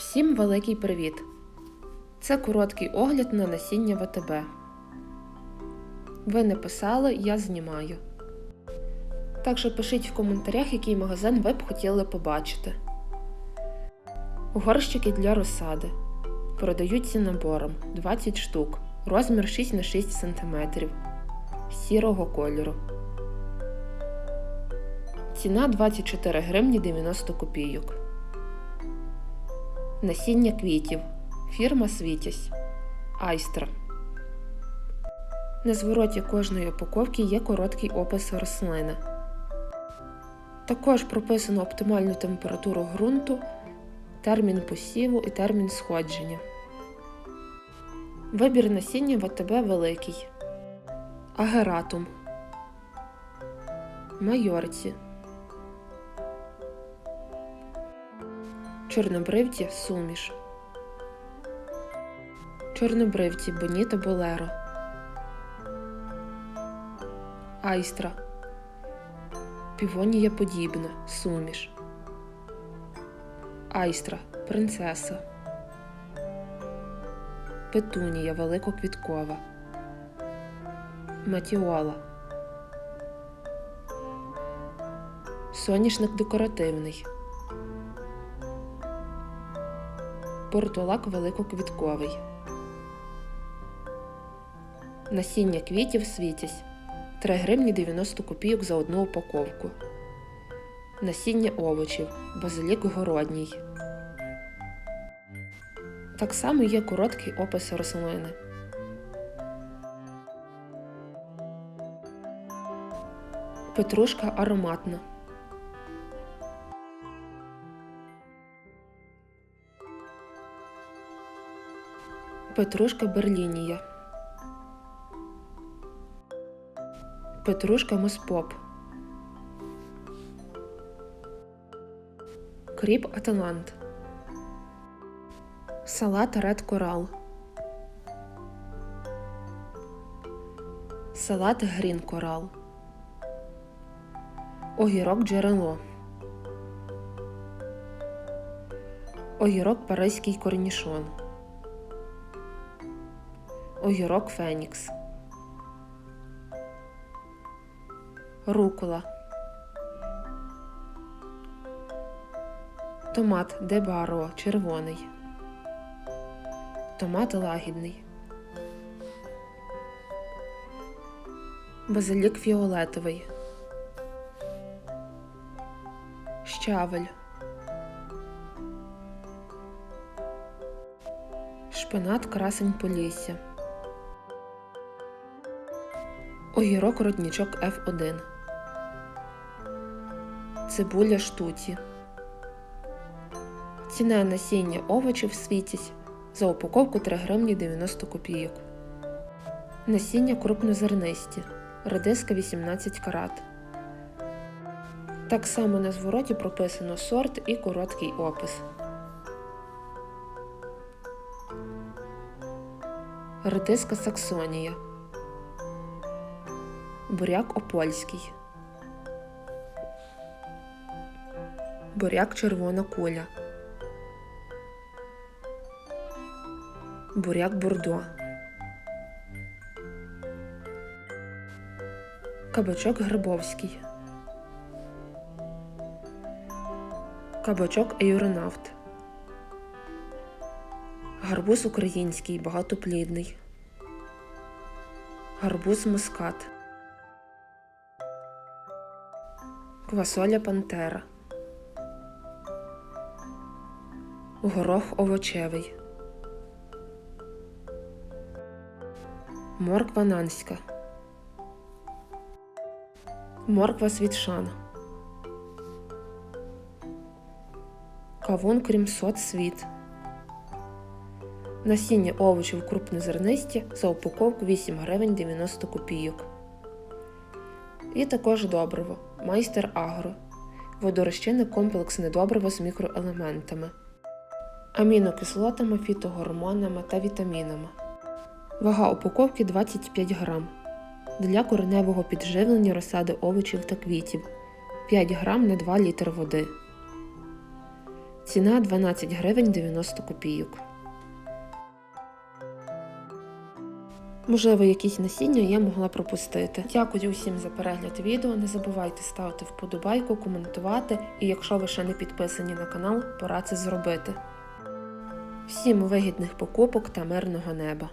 Всім великий привіт! Це короткий огляд на насіння ВТБ. Ви не писали, я знімаю. Так що пишіть в коментарях, який магазин ви б хотіли побачити. Горщики для розсади. Продаються набором 20 штук, розмір 6 на 6 см сірого кольору. Ціна 24 гривні 90 копійок. Насіння квітів. Фірма Світязь. Айстра. На звороті кожної упаковки є короткий опис рослини. Також прописано оптимальну температуру ґрунту, термін посіву і термін сходження. Вибір насіння в АТБ великий. Агератум. Майорці. Чорнобривці суміш. Чорнобривці Боніто Болеро. Айстра. Півонія подібна. Суміш. Айстра. Принцеса. Петунія великоквіткова. Матіола. Соняшник декоративний. Портулак великоквітковий. Насіння квітів світязь 3 гривні 90 копійок за одну упаковку. Насіння овочів базилік городній. Так само є короткий опис рослини. Петрушка ароматна. Петрушка Берлінія. Петрушка Моспоп. Кріп Аталант. Салат Ред Корал. Салат Грін Корал. Огірок джерело. Огірок Паризький корнішон. Огірок Фенікс. Рукола. Томат Дебаро червоний. Томат лагідний. Базилік фіолетовий. Щавель. Шпинат красень Полісся. Огірок роднічок F1. Цибуля штуці. Ціна насіння овочів світять за упаковку 3 гривні 90 копійок. Насіння крупнозернисті. Редиска 18 карат. Так само на звороті прописано сорт і короткий опис. Редиска Саксонія. Буряк Опольський. Буряк Червона куля. Буряк Бордо. Кабачок Грибовський. Кабачок Ейронавт. Гарбуз український багатоплідний. Гарбуз мускат. Квасоля Пантера. Горох овочевий. Морква нанська. Морква світшан. Кавун крімсот світ. Насіння овочів крупнозернисті за упаковку 8 гривень 90 копійок. І також добриво майстер агро. Водорозчинне комплексне добриво з мікроелементами, амінокислотами, фітогормонами та вітамінами. Вага упаковки 25 грам. Для кореневого підживлення розсади овочів та квітів 5 грам на 2 літри води. Ціна 12 гривень 90 копійок. Можливо, якісь насіння я могла пропустити. Дякую усім за перегляд відео. Не забувайте ставити вподобайку, коментувати, і якщо ви ще не підписані на канал, пора це зробити. Всім вигідних покупок та мирного неба!